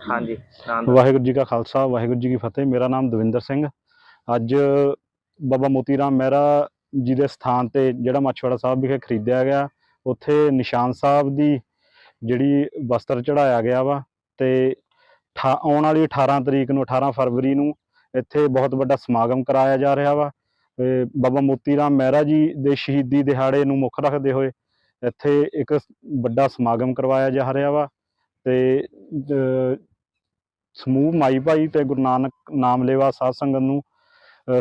ਹਾਂਜੀ ਵਾਹਿਗੁਰੂ ਜੀ ਕਾ ਖਾਲਸਾ, ਵਾਹਿਗੁਰੂ ਜੀ ਕੀ ਫਤਿਹ। ਮੇਰਾ ਨਾਮ ਦਵਿੰਦਰ ਸਿੰਘ। ਅੱਜ ਬਾਬਾ ਮੋਤੀ ਰਾਮ ਮਹਿਰਾ ਜੀ ਦੇ ਸਥਾਨ ਤੇ ਜਿਹੜਾ ਮਾਛਵਾੜਾ ਸਾਹਿਬ ਵਿਖੇ ਖਰੀਦਿਆ ਗਿਆ, ਉੱਥੇ ਨਿਸ਼ਾਨ ਸਾਹਿਬ ਦੀ ਜਿਹੜੀ ਵਸਤਰ ਚੜਾਇਆ ਗਿਆ ਵਾ ਤੇ ਠਾ- ਆਉਣ ਵਾਲੀ 18 ਤਰੀਕ ਨੂੰ 18 ਫਰਵਰੀ ਨੂੰ ਇੱਥੇ ਬਹੁਤ ਵੱਡਾ ਸਮਾਗਮ ਕਰਾਇਆ ਜਾ ਰਿਹਾ ਵਾ। ਬਾਬਾ ਮੋਤੀ ਰਾਮ ਮਹਿਰਾ ਜੀ ਦੇ ਸ਼ਹੀਦੀ ਦਿਹਾੜੇ ਨੂੰ ਮੁੱਖ ਰੱਖਦੇ ਹੋਏ ਇੱਥੇ ਇੱਕ ਵੱਡਾ ਸਮਾਗਮ ਕਰਵਾਇਆ ਜਾ ਰਿਹਾ ਵਾ ਤੇ ਸਮੂਹ ਮਾਈ ਭਾਈ ਤੇ ਗੁਰੂ ਨਾਨਕ ਨਾਮ ਲੈਵਾ ਸਾਧ ਸੰਗਤ ਨੂੰ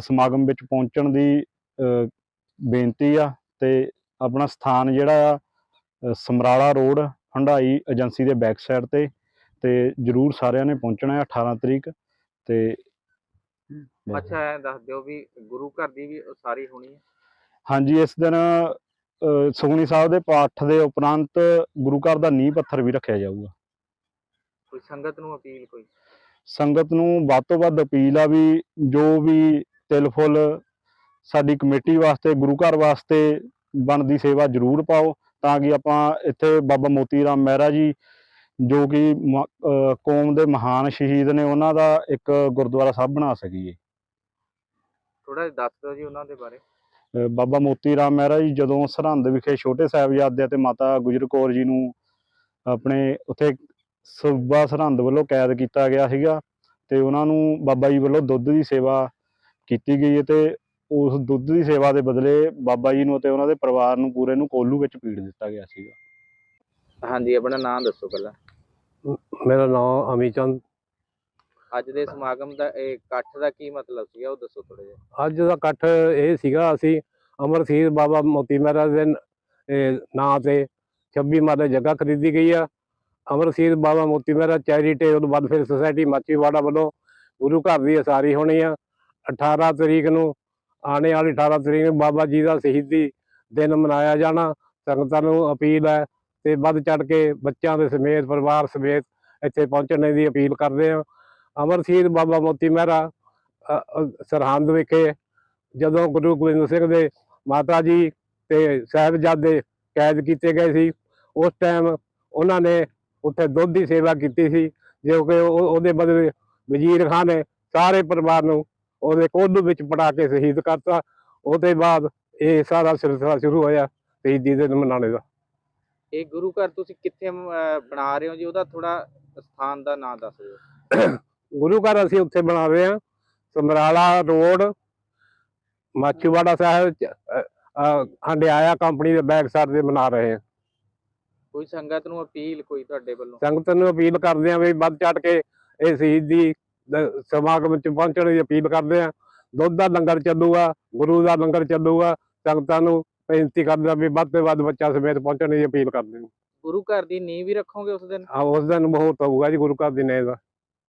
ਸਮਾਗਮ ਵਿੱਚ ਪਹੁੰਚਣ ਦੀ ਬੇਨਤੀ ਆ ਤੇ ਆਪਣਾ ਸਥਾਨ ਜਿਹੜਾ ਆ ਸਮਰਾਲਾ ਰੋਡ ਹੰਡਾਈ ਏਜੰਸੀ ਦੇ ਬੈਕ ਸਾਈਡ ਤੇ ਤੇ ਜਰੂਰ ਸਾਰਿਆਂ ਨੇ ਪਹੁੰਚਣਾ ਹੈ 18 ਤਰੀਕ ਤੇ। ਅੱਛਾ ਇਹ ਦੱਸ ਦਿਓ ਵੀ ਗੁਰੂ ਘਰ ਦੀ ਵੀ ਉਸਾਰੀ ਹੋਣੀ ਹੈ ਹਾਂਜੀ ਇਸ ਦਿਨ ਸੁਖਮਨੀ ਸਾਹਿਬ ਦੇ ਪਾਠ ਦੇ ਉਪਰੰਤ ਗੁਰੂ ਘਰ ਦਾ ਨੀਂਹ ਪੱਥਰ ਵੀ ਰੱਖਿਆ ਜਾਊਗਾ ਕੋਈ ਸੰਗਤ ਨੂੰ ਅਪੀਲ ਕੋਈ? ਸੰਗਤ ਨੂੰ ਵੱਧ ਤੋਂ ਵੱਧ ਅਪੀਲ ਆ ਵੀ ਜੋ ਵੀ ਤਿਲ ਫੁੱਲ ਸਾਡੀ ਕਮੇਟੀ ਵਾਸਤੇ ਗੁਰੂ ਘਰ ਵਾਸਤੇ ਬਣਦੀ ਸੇਵਾ ਜ਼ਰੂਰ ਪਾਓ ਤਾਂ ਕਿ ਆਪਾਂ ਇੱਥੇ ਬਾਬਾ ਮੋਤੀ ਰਾਮ ਮਹਿਰਾ ਜੀ ਜੋ ਕਿ ਕੌਮ ਦੇ ਮਹਾਨ ਸ਼ਹੀਦ ਨੇ ਉਹਨਾਂ ਦਾ ਇੱਕ ਗੁਰਦੁਆਰਾ ਸਾਹਿਬ ਬਣਾ ਸਕੀਏ। ਥੋੜਾ ਜਿਹਾ ਦੱਸ ਦਿਓ ਜੀ ਉਹਨਾਂ ਦੇ ਬਾਰੇ। ਬਾਬਾ ਮੋਤੀ ਰਾਮ ਮਹਿਰਾ ਜੀ ਜਦੋਂ ਸਰਹੰਦ ਵਿਖੇ ਛੋਟੇ ਸਾਹਿਬਜ਼ਾਦੇ ਅਤੇ ਮਾਤਾ ਗੁਜਰ ਕੌਰ ਜੀ ਨੂੰ ਆਪਣੇ ਉੱਥੇ ਸੂਬਾ ਸਰਹੰਦ ਵੱਲੋਂ ਕੈਦ ਕੀਤਾ ਗਿਆ ਸੀਗਾ ਤੇ ਉਹਨਾਂ ਨੂੰ ਬਾਬਾ ਜੀ ਵੱਲੋਂ ਦੁੱਧ ਦੀ ਸੇਵਾ ਕੀਤੀ ਗਈ ਹੈ ਤੇ ਉਸ ਦੁੱਧ ਦੀ ਸੇਵਾ ਦੇ ਬਦਲੇ ਬਾਬਾ ਜੀ ਨੂੰ ਅਤੇ ਉਹਨਾਂ ਦੇ ਪਰਿਵਾਰ ਨੂੰ ਪੂਰੇ ਨੂੰ ਕੋਲੂ ਵਿੱਚ ਪੀੜ ਦਿੱਤਾ ਗਿਆ ਸੀਗਾ। ਹਾਂਜੀ ਆਪਣਾ ਨਾਮ ਦੱਸੋ ਪਹਿਲਾਂ। ਮੇਰਾ ਨਾਮ ਅਮੀ ਚੰਦ ਅੱਜ ਦੇ ਸਮਾਗਮ ਦਾ ਇਹ ਇਕੱਠ ਦਾ ਕੀ ਮਤਲਬ ਸੀਗਾ ਉਹ ਦੱਸੋ ਥੋੜਾ ਜਿਹਾ। ਅੱਜ ਦਾ ਇਕੱਠ ਇਹ ਸੀਗਾ ਅਸੀਂ ਅਮਰਸੀਰ ਬਾਬਾ ਮੋਤੀ ਮਹਿਰਾ ਦੇ ਨ- ਤੇ 26 ਮਾਲੇ ਜਗ੍ਹਾ ਖਰੀਦੀ ਗਈ ਆ। ਅਮਰਸੀਰ Baba Moti Mehra charitable welfare society Machhiwara ਵੱਲੋਂ ਗੁਰੂ ਘਰ ਦੀ ਅਸਾਰੀ ਹੋਣੀ ਆ। 18 ਤਰੀਕ ਨੂੰ, ਆਉਣੇ ਵਾਲੀ 18 ਤਰੀਕ ਨੂੰ ਬਾਬਾ ਜੀ ਦਾ ਸ਼ਹੀਦੀ ਦਿਨ ਮਨਾਇਆ ਜਾਣਾ। ਸੰਗਤਾਂ ਨੂੰ ਅਪੀਲ ਹੈ ਤੇ ਵੱਧ ਚੜ ਕੇ ਬੱਚਿਆਂ ਦੇ ਸਮੇਤ, ਪਰਿਵਾਰ ਸਮੇਤ ਇੱਥੇ ਪਹੁੰਚਣ ਦੀ ਅਪੀਲ ਕਰਦੇ ਹਾਂ। ਅਮਰਸੀਰ ਬਾਬਾ ਮੋਤੀ ਮਹਿਰਾ ਸਰਹੰਦ ਵਿਖੇ ਜਦੋਂ ਗੁਰੂ ਗੋਬਿੰਦ ਸਿੰਘ ਦੇ ਮਾਤਾ ਜੀ ਤੇ ਸਾਹਿਬਜ਼ਾਦੇ ਕੈਦ ਕੀਤੇ ਗਏ ਸੀ, ਉਸ ਟਾਈਮ ਉਹਨਾਂ ਨੇ ਉੱਥੇ ਦੁੱਧ ਦੀ ਸੇਵਾ ਕੀਤੀ ਸੀ ਜੋ ਕਿ ਉਹ- ਉਹਦੇ ਬਦਲੇ ਵਜ਼ੀਰ ਖਾਨ ਨੇ ਸਾਰੇ ਪਰਿਵਾਰ ਨੂੰ ਉਹਦੇ ਕੋਲੂ ਵਿੱਚ ਪੜਾ ਕੇ ਸ਼ਹੀਦ ਕਰਤਾ। ਉਹਦੇ ਬਾਅਦ ਇਹ ਸਾਰਾ ਸਿਲਸਿਲਾ ਸ਼ੁਰੂ ਹੋਇਆ ਸ਼ਹੀਦੀ ਦਿਨ ਮਨਾਉਣੇ ਦਾ। ਇਹ ਗੁਰੂ ਘਰ ਤੁਸੀਂ ਕਿੱਥੇ ਬਣਾ ਰਹੇ ਹੋ ਜੀ? ਉਹਦਾ ਥੋੜਾ ਸਥਾਨ ਦਾ ਨਾਮ ਦੱਸ ਦਿਓ। ਗੁਰੂ ਘਰ ਅਸੀਂ ਉੱਥੇ ਬਣਾ ਰਹੇ ਹਾਂ Samrala road Machhiwara Sahib Hyundai company ਦੇ ਬੈਕ ਸਾਈਡ ਤੇ ਬਣਾ ਰਹੇ ਹਾਂ। ਕੋਈ ਸੰਗਤ ਨੂੰ ਅਪੀਲ ਕੋਈ ਤੁਹਾਡੇ ਵੱਲੋਂ? ਸੰਗਤ ਨੂੰ ਅਪੀਲ ਕਰਦੇ ਹਾਂ ਵੀ ਵੱਧ ਚੜ ਕੇ ਇਹ ਸ਼ਹੀਦੀ ਦ- ਸਮਾਗਮ ਚ ਪਹੁੰਚਣ ਦੀ ਅਪੀਲ ਕਰਦੇ ਹਾਂ। ਦੁੱਧ ਦਾ ਲੰਗਰ ਚੱਲੂਗਾ ਗੁਰੂ ਦਾ ਲੰਗਰ ਚੱਲੂਗਾ ਸੰਗਤਾਂ ਨੂੰ ਬੇਨਤੀ ਕਰਦੇ ਹਾਂ ਵੀ ਵੱਧ ਤੋਂ ਵੱਧ ਬੱਚਾ ਸਮੇਤ ਪਹੁੰਚਣ ਦੀ ਅਪੀਲ ਕਰਦੇ ਹਾਂ। ਗੁਰੂ ਘਰ ਦੀ ਨੀਂਹ ਵੀ ਰੱਖੋਗੇ ਉਸ ਦਿਨ? ਆ ਉਸ ਦਿਨ ਮਹੂਰਤ ਹੋਊਗਾ ਜੀ ਗੁਰੂ ਘਰ ਦੀ ਨੇ ਦਾ।